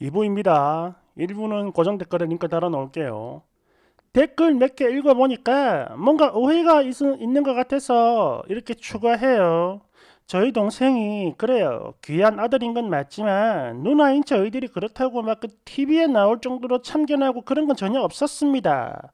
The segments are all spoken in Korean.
2부입니다. 1부는 고정 댓글에 링크 달아 놓을게요. 댓글 몇 개 읽어보니까 뭔가 오해가 있, 있는 것 같아서 이렇게 추가해요. 저희 동생이 그래요. 귀한 아들인 건 맞지만 누나인 저희들이 그렇다고 막 그 TV에 나올 정도로 참견하고 그런 건 전혀 없었습니다.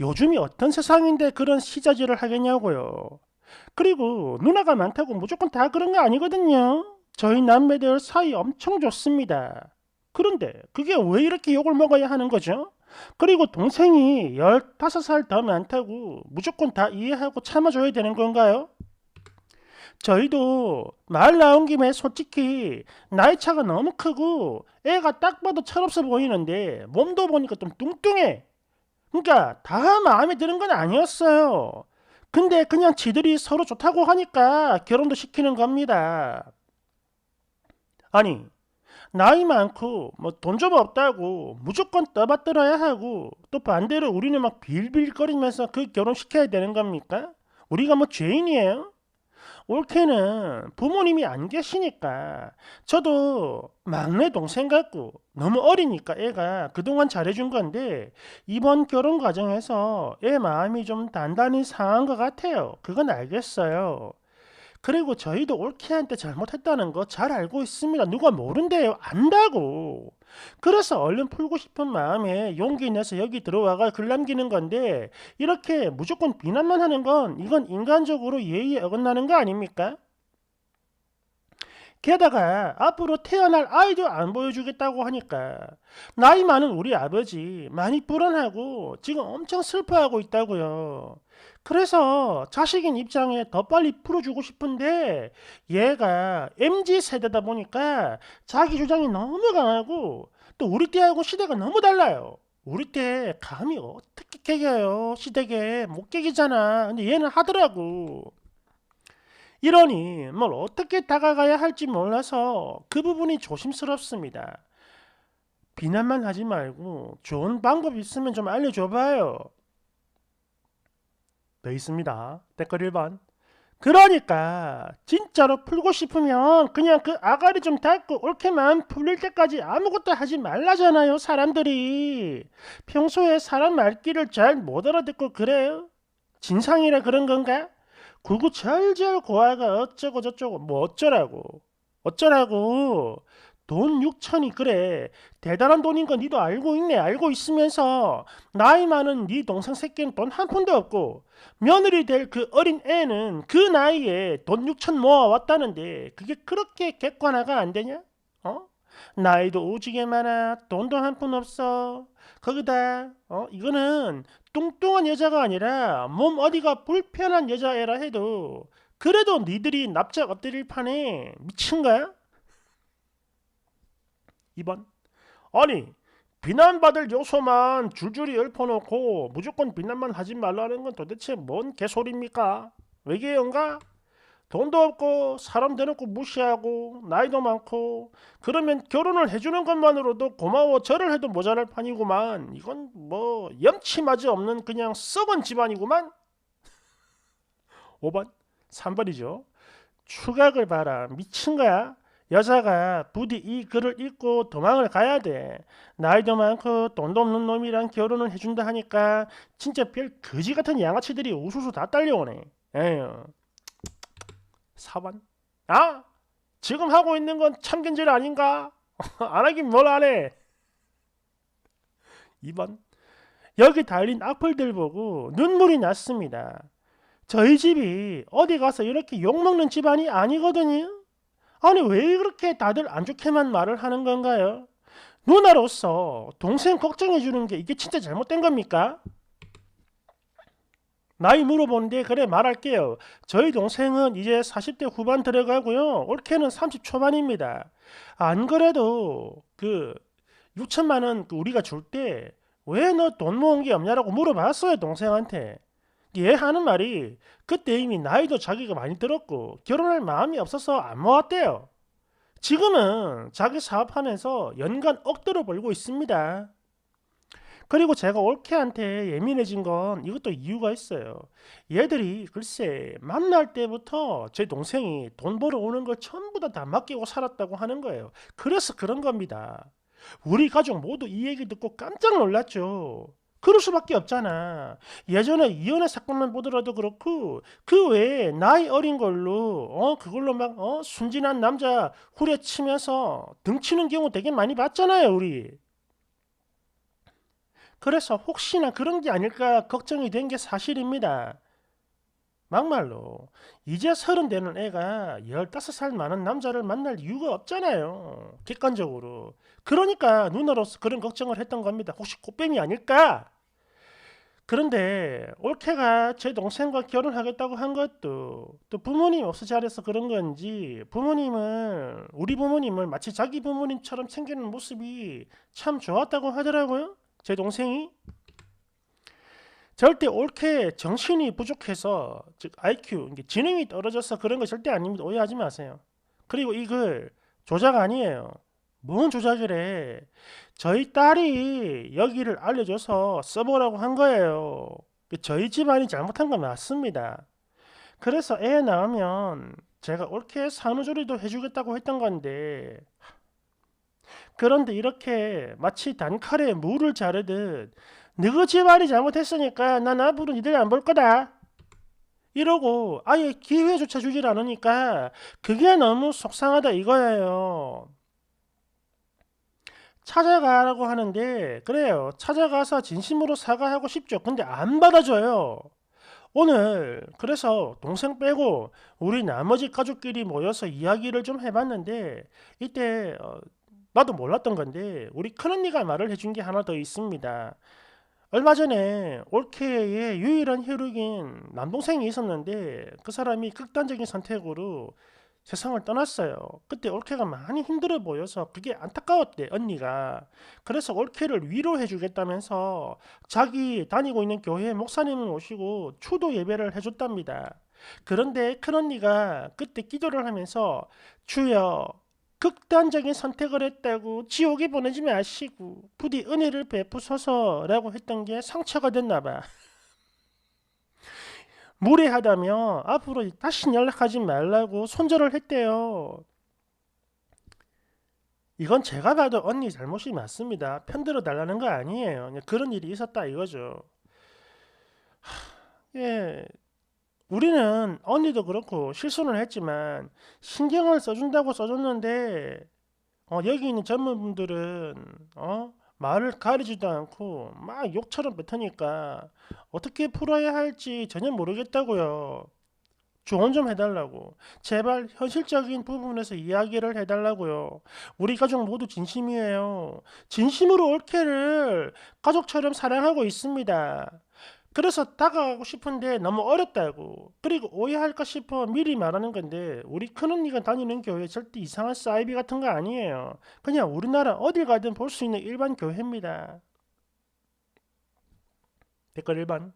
요즘이 어떤 세상인데 그런 시자질을 하겠냐고요. 그리고 누나가 많다고 무조건 다 그런 거 아니거든요. 저희 남매들 사이 엄청 좋습니다. 그런데 그게 왜 이렇게 욕을 먹어야 하는 거죠? 그리고 동생이 15살 더 많다고 무조건 다 이해하고 참아줘야 되는 건가요? 저희도 말 나온 김에 솔직히 나이 차가 너무 크고 애가 딱 봐도 철없어 보이는데 몸도 보니까 좀 뚱뚱해. 그러니까 다 마음에 드는 건 아니었어요. 근데 그냥 지들이 서로 좋다고 하니까 결혼도 시키는 겁니다. 아니 나이 많고 뭐 돈 좀 없다고 무조건 떠받들어야 하고 또 반대로 우리는 막 빌빌거리면서 그 결혼 시켜야 되는 겁니까? 우리가 뭐 죄인이에요? 올케는 부모님이 안 계시니까 저도 막내 동생 같고 너무 어리니까 애가 그동안 잘해준 건데 이번 결혼 과정에서 애 마음이 좀 단단히 상한 것 같아요. 그건 알겠어요. 그리고 저희도 올케한테 잘못했다는 거 잘 알고 있습니다. 누가 모른대요. 안다고. 그래서 얼른 풀고 싶은 마음에 용기 내서 여기 들어와가 글 남기는 건데 이렇게 무조건 비난만 하는 건 이건 인간적으로 예의에 어긋나는 거 아닙니까? 게다가 앞으로 태어날 아이도 안 보여주겠다고 하니까 나이 많은 우리 아버지 많이 불안하고 지금 엄청 슬퍼하고 있다고요. 그래서 자식인 입장에 더 빨리 풀어주고 싶은데 얘가 MZ 세대다 보니까 자기 주장이 너무 강하고 또 우리 때하고 시대가 너무 달라요. 우리 때 감히 어떻게 깨겨요 시댁에 못 깨기잖아. 근데 얘는 하더라고. 이러니 뭘 어떻게 다가가야 할지 몰라서 그 부분이 조심스럽습니다. 비난만 하지 말고 좋은 방법 있으면 좀 알려줘봐요. 더 있습니다. 댓글 1번. 그러니까 진짜로 풀고 싶으면 그냥 그 아가리 좀 닦고 옳게만 풀릴 때까지 아무것도 하지 말라잖아요 사람들이 평소에 사람 말귀를 잘 못 알아듣고 그래요 진상이라 그런 건가? 구구 절절 고아가 어쩌고 저쩌고 뭐 어쩌라고 어쩌라고 돈 6천이 그래 대단한 돈인 건 니도 알고 있네 알고 있으면서 나이 많은 네 동생 새끼는 돈 한 푼도 없고 며느리 될 그 어린 애는 그 나이에 돈 6천 모아왔다는데 그게 그렇게 객관화가 안 되냐? 어? 나이도 오지게 많아 돈도 한 푼 없어 거기다 어 이거는 뚱뚱한 여자가 아니라 몸 어디가 불편한 여자애라 해도 그래도 니들이 납작 엎드릴 판에 미친 거야? 2번. 아니 비난받을 요소만 줄줄이 읊어놓고 무조건 비난만 하지 말라는 건 도대체 뭔 개소리입니까? 외계어인가? 돈도 없고 사람 대놓고 무시하고 나이도 많고 그러면 결혼을 해주는 것만으로도 고마워 절을 해도 모자랄 판이구만. 이건 뭐 염치마저 없는 그냥 썩은 집안이구만. 5번 3번이죠. 추각을 봐라. 미친 거야 여자가 부디 이 글을 읽고 도망을 가야 돼. 나이도 많고 돈도 없는 놈이랑 결혼을 해준다 하니까 진짜 별 거지 같은 양아치들이 우수수 다 딸려오네. 에휴. 4번. 아? 지금 하고 있는 건 참견질 아닌가? 안 하긴 뭘 안 해. 2번. 여기 달린 악플들 보고 눈물이 났습니다. 저희 집이 어디 가서 이렇게 욕먹는 집안이 아니거든요. 아니 왜 그렇게 다들 안 좋게만 말을 하는 건가요? 누나로서 동생 걱정해 주는 게 이게 진짜 잘못된 겁니까? 나이 물어보는데 그래 말할게요. 저희 동생은 이제 40대 후반 들어가고요. 올해는 30 초반입니다. 안 그래도 그 6천만 원그 우리가 줄 때 왜 너 돈 모은 게 없냐라고 물어봤어요 동생한테. 얘 하는 말이 그때 이미 나이도 자기가 많이 들었고 결혼할 마음이 없어서 안 모았대요. 지금은 자기 사업하면서 연간 억대로 벌고 있습니다. 그리고 제가 올케한테 예민해진 건 이것도 이유가 있어요. 얘들이 글쎄 만날 때부터 제 동생이 돈 벌어 오는 걸 전부 다 다 맡기고 살았다고 하는 거예요. 그래서 그런 겁니다. 우리 가족 모두 이 얘기 듣고 깜짝 놀랐죠. 그럴 수밖에 없잖아. 예전에 이혼의 사건만 보더라도 그렇고 그 외에 나이 어린 걸로 어 그걸로 막 어 순진한 남자 후려치면서 등치는 경우 되게 많이 봤잖아요, 우리. 그래서 혹시나 그런 게 아닐까 걱정이 된 게 사실입니다. 막말로 이제 서른 되는 애가 열다섯 살 많은 남자를 만날 이유가 없잖아요. 객관적으로. 그러니까 누나로서 그런 걱정을 했던 겁니다. 혹시 꽃뱀이 아닐까? 그런데 올케가 제 동생과 결혼하겠다고 한 것도 또 부모님 없어 잘해서 그런 건지 부모님은 우리 부모님을 마치 자기 부모님처럼 챙기는 모습이 참 좋았다고 하더라고요. 제 동생이 절대 옳게 정신이 부족해서 즉 IQ 지능이 떨어져서 그런 거 절대 아닙니다. 오해하지 마세요. 그리고 이글 조작 아니에요. 뭔 조작이래? 저희 딸이 여기를 알려줘서 써보라고 한 거예요. 저희 집안이 잘못한 건 맞습니다. 그래서 애 낳으면 제가 옳게 산후조리도 해주겠다고 했던 건데 그런데 이렇게 마치 단칼에 물을 자르듯 너희 집안이 잘못했으니까 난 앞으로 니들 안 볼 거다. 이러고 아예 기회조차 주질 않으니까 그게 너무 속상하다 이거예요. 찾아가라고 하는데 그래요. 찾아가서 진심으로 사과하고 싶죠. 근데 안 받아줘요. 오늘 그래서 동생 빼고 우리 나머지 가족끼리 모여서 이야기를 좀 해봤는데 이때 어, 나도 몰랐던 건데 우리 큰언니가 말을 해준 게 하나 더 있습니다. 얼마 전에 올케의 유일한 혈육인 남동생이 있었는데 그 사람이 극단적인 선택으로 세상을 떠났어요. 그때 올케가 많이 힘들어 보여서 그게 안타까웠대 언니가. 그래서 올케를 위로해 주겠다면서 자기 다니고 있는 교회 목사님을 오시고 추도 예배를 해줬답니다. 그런데 큰언니가 그때 기도를 하면서 주여 극단적인 선택을 했다고 지옥에 보내지 마시고 부디 은혜를 베푸소서라고 했던 게 상처가 됐나 봐. 무례하다며 앞으로 다시 연락하지 말라고 손절을 했대요. 이건 제가 봐도 언니 잘못이 맞습니다. 편들어 달라는 거 아니에요. 그런 일이 있었다 이거죠. 예, 우리는 언니도 그렇고 실수는 했지만 신경을 써준다고 써줬는데 어, 여기 있는 전문분들은 어, 말을 가리지도 않고 막 욕처럼 뱉으니까 어떻게 풀어야 할지 전혀 모르겠다고요. 조언 좀 해달라고. 제발 현실적인 부분에서 이야기를 해달라고요. 우리 가족 모두 진심이에요. 진심으로 올케를 가족처럼 사랑하고 있습니다. 그래서 다가가고 싶은데 너무 어렵다고. 그리고 오해할까 싶어 미리 말하는 건데 우리 큰언니가 다니는 교회 절대 이상한 사이비 같은 거 아니에요. 그냥 우리나라 어딜 가든 볼 수 있는 일반 교회입니다. 댓글 1번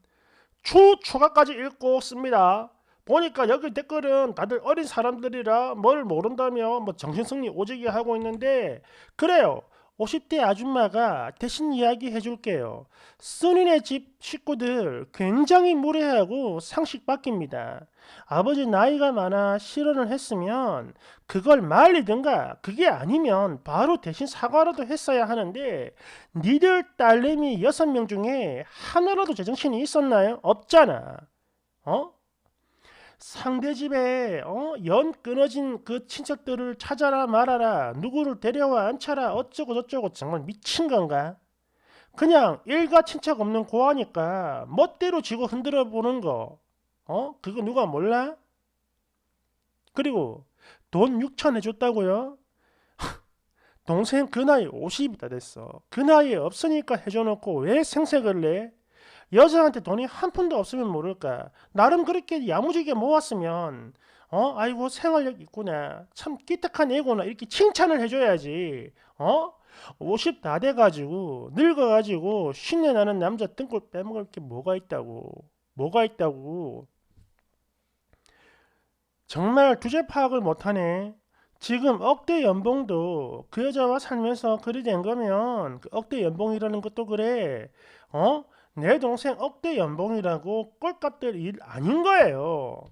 추 추가까지 읽고 씁니다. 보니까 여기 댓글은 다들 어린 사람들이라 뭘 모른다며 뭐 정신승리 오지게 하고 있는데 그래요. 50대 아줌마가 대신 이야기 해 줄게요. 써니네 집 식구들 굉장히 무례하고 상식 바뀝니다. 아버지 나이가 많아 실언을 했으면 그걸 말리든가 그게 아니면 바로 대신 사과라도 했어야 하는데 니들 딸내미 여섯 명 중에 하나라도 제정신이 있었나요? 없잖아. 어? 상대 집에 어? 연 끊어진 그 친척들을 찾아라 말아라 누구를 데려와 앉혀라 어쩌고 저쩌고 정말 미친 건가? 그냥 일가 친척 없는 고하니까 멋대로 지고 흔들어 보는 거 어? 그거 누가 몰라? 그리고 돈 6천 해줬다고요? 동생 그 나이 50이 다 됐어 그 나이에 없으니까 해줘놓고 왜 생색을 내? 여자한테 돈이 한 푼도 없으면 모를까. 나름 그렇게 야무지게 모았으면 어 아이고 생활력 있구나. 참 끼딱한 애구나. 이렇게 칭찬을 해줘야지. 어? 50 다 돼가지고 늙어가지고 신내 나는 남자 등골 빼먹을 게 뭐가 있다고. 뭐가 있다고. 정말 주제 파악을 못하네. 지금 억대 연봉도 그 여자와 살면서 그리 된 거면 그 억대 연봉이라는 것도 그래. 어? 내 동생 억대 연봉이라고 꼴값될 일 아닌 거예요.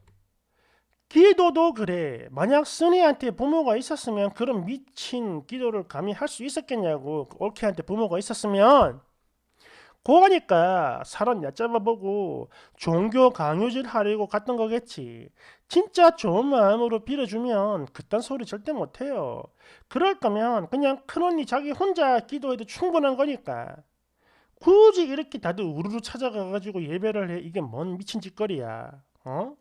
기도도 그래. 만약 쓴이한테 부모가 있었으면 그런 미친 기도를 감히 할 수 있었겠냐고. 그 올케한테 부모가 있었으면. 고하니까 사람 얕잡아보고 종교 강요질 하려고 갔던 거겠지. 진짜 좋은 마음으로 빌어주면 그딴 소리 절대 못해요. 그럴 거면 그냥 큰언니 자기 혼자 기도해도 충분한 거니까. 굳이 이렇게 다들 우르르 찾아가가지고 예배를 해. 이게 뭔 미친 짓거리야. 어?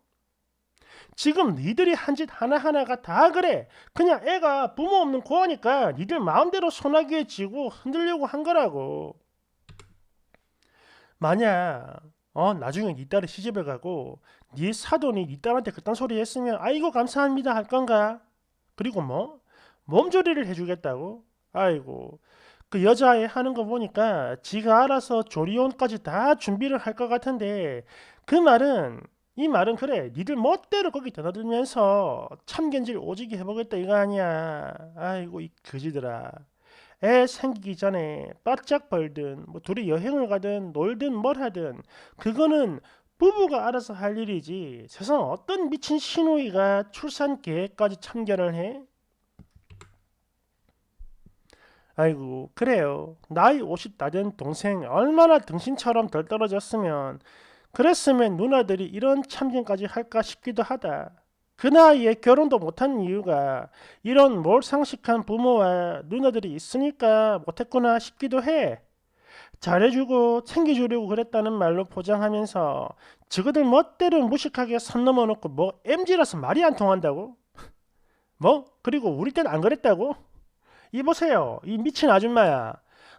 지금 니들이 한 짓 하나하나가 다 그래. 그냥 애가 부모 없는 고하니까 니들 마음대로 소나기에 쥐고 흔들려고 한 거라고. 만약 어 나중에 니 딸이 시집을 가고 네 사돈이 네 딸한테 그딴 소리 했으면 아이고 감사합니다 할 건가? 그리고 뭐 몸조리를 해주겠다고? 아이고 그 여자애 하는 거 보니까 지가 알아서 조리원까지 다 준비를 할 것 같은데 그 말은 이 말은 그래 니들 멋대로 거기 드나들면서 참견질 오지게 해보겠다 이거 아니야. 아이고 이 거지들아. 애 생기기 전에 바짝 벌든 뭐 둘이 여행을 가든 놀든 뭘 하든 그거는 부부가 알아서 할 일이지. 세상 어떤 미친 시누이가 출산 계획까지 참견을 해? 아이고 그래요 나이 50 다 된 동생 얼마나 등신처럼 덜 떨어졌으면 그랬으면 누나들이 이런 참견까지 할까 싶기도 하다 그 나이에 결혼도 못한 이유가 이런 몰상식한 부모와 누나들이 있으니까 못했구나 싶기도 해. 잘해주고 챙겨주려고 그랬다는 말로 포장하면서 저거들 멋대로 무식하게 선 넘어놓고 뭐 MG라서 말이 안 통한다고? 뭐? 그리고 우리 땐 안 그랬다고? 이보세요 이 미친 아줌마야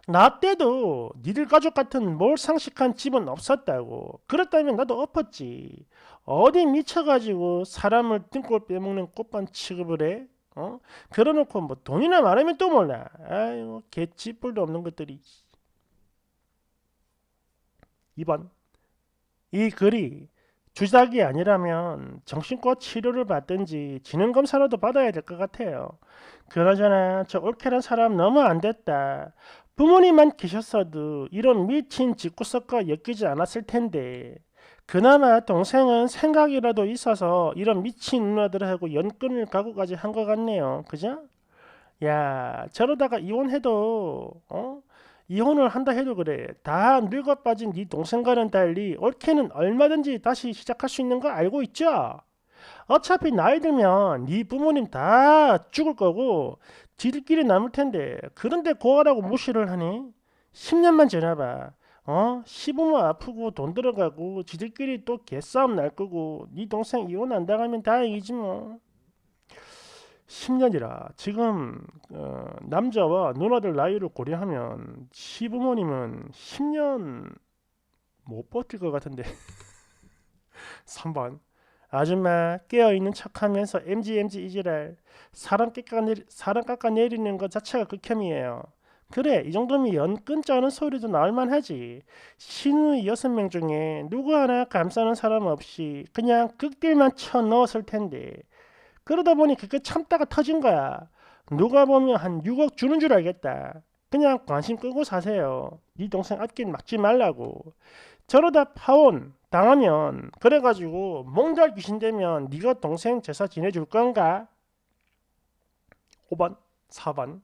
나 때도 니들 가족 같은 몰상식한 집은 없었다고 그렇다면 나도 엎었지 어디 미쳐가지고 사람을 등골 빼먹는 꽃반 취급을 해? 어? 그러놓고 뭐 돈이나 많으면 또 몰라. 아이고 개찌뿔도 없는 것들이. 2번 이 글이 주작이 아니라면 정신과 치료를 받든지 지능검사라도 받아야 될 것 같아요. 그러잖아 저 올케란 사람 너무 안 됐다. 부모님만 계셨어도 이런 미친 집구석과 엮이지 않았을 텐데 그나마 동생은 생각이라도 있어서 이런 미친 누나들하고 연끈을 가고까지 한 것 같네요. 그죠? 야, 저러다가 이혼해도 어? 이혼을 한다 해도 그래. 다 늙어 빠진 네 동생과는 달리 올케는 얼마든지 다시 시작할 수 있는 거 알고 있죠? 어차피 나이 들면 네 부모님 다 죽을 거고 지들끼리 남을 텐데 그런데 고아라고 무시를 하니? 10년만 지나봐. 어? 시부모 아프고 돈 들어가고 지들끼리 또 개싸움 날 거고 네 동생 이혼 안 당하면 다행이지 뭐 10년이라 지금 어, 남자와 누나들 나이를 고려하면 시부모님은 10년 못 버틸 것 같은데. 3번. 아줌마 깨어있는 척하면서 MGMG 이지랄 사람 깎아내리, 사람 깎아내리는 것 자체가 극혐이에요. 그래 이 정도면 연끈 짜는 소리도 나올만 하지. 신우이 여섯 명 중에 누구 하나 감싸는 사람 없이 그냥 극딜만 쳐 넣었을 텐데 그러다 보니 그게 참다가 터진 거야. 누가 보면 한 6억 주는 줄 알겠다. 그냥 관심 끄고 사세요. 네 동생 앞길 막지 말라고. 저러다 파혼 당하면 그래가지고 몽달 귀신 되면 네가 동생 제사 지내줄 건가? 5번 4번.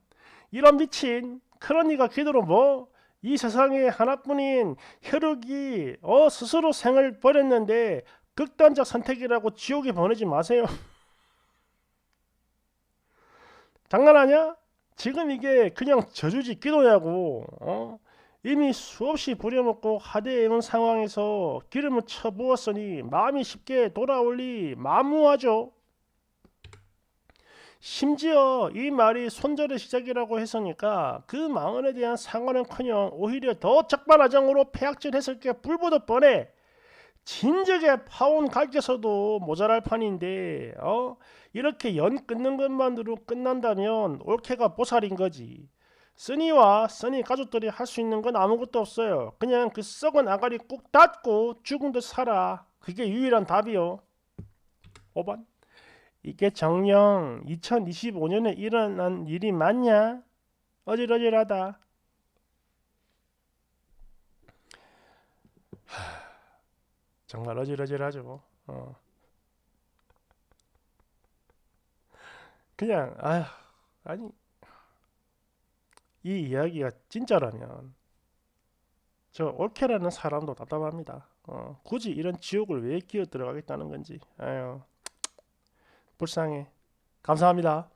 이런 미친. 그러니까 기도로 뭐? 이 세상에 하나뿐인 혈육이 어 스스로 생을 버렸는데 극단적 선택이라고 지옥에 보내지 마세요. 장난하냐? 지금 이게 그냥 저주지 기도냐고. 어? 이미 수없이 부려먹고 하대해 온 상황에서 기름을 쳐부었으니 마음이 쉽게 돌아올리 마무하죠. 심지어 이 말이 손절의 시작이라고 했으니까 그 망언에 대한 상관은커녕 오히려 더 적반하장으로 폐악질했을 게 불보듯 뻔해. 진즉에 파온 갈겨서도 모자랄 판인데 어 이렇게 연 끊는 것만으로 끝난다면 올케가 보살인 거지. 쓰니와 쓰니 가족들이 할 수 있는 건 아무것도 없어요. 그냥 그 썩은 아가리 꾹 닫고 죽은 듯 살아. 그게 유일한 답이요. 5번 이게 정령 2025년에 일어난 일이 맞냐? 어질어질하다. 정말 어질어질하죠. 어. 그냥 아휴 아니 이 이야기가 진짜라면 저 올케라는 사람도 답답합니다. 어, 굳이 이런 지옥을 왜 기어 들어가겠다는 건지. 아유 불쌍해. 감사합니다.